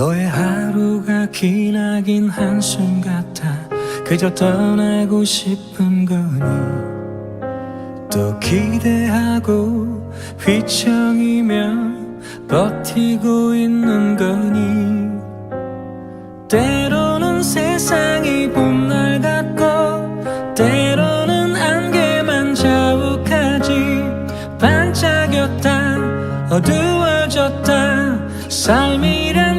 너의 하루가 기나긴 한숨 같아 그저 떠나고 싶은 거니. 또 기대하고 휘청이며 버티고 있는 거니. 때로는 세상이 봄날 같고 때로는 안개만 자욱하지. 반짝였다 어두워졌다 삶이란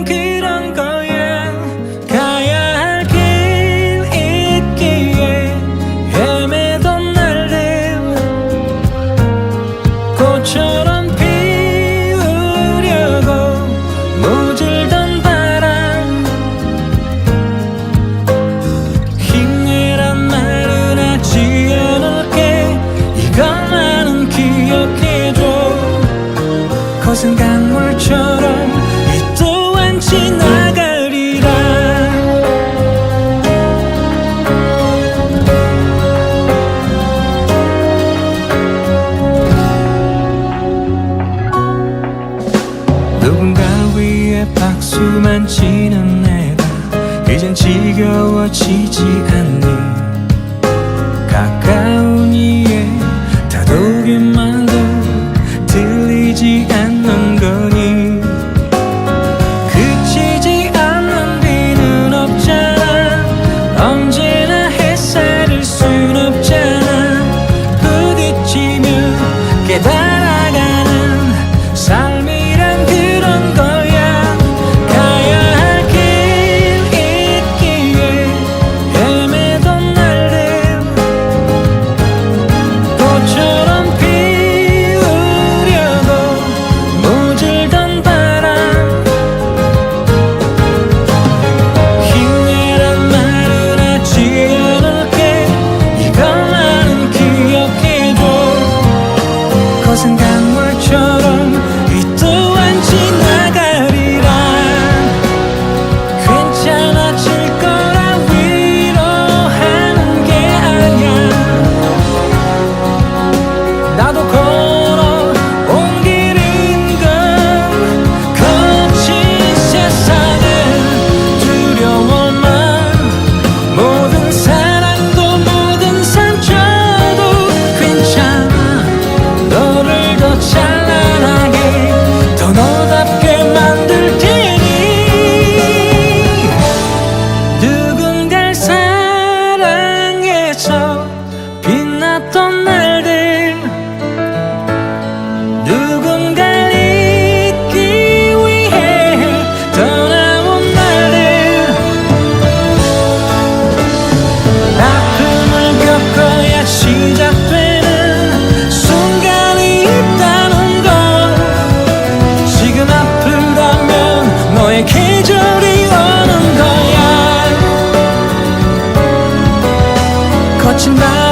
거센 강물처럼 이 또한 지나가리라. 누군가 위에 박수만 치는 내가 이젠 지겨워지지 않니? 가까운 이에 다독인 말 ကြည်အနံ 请吧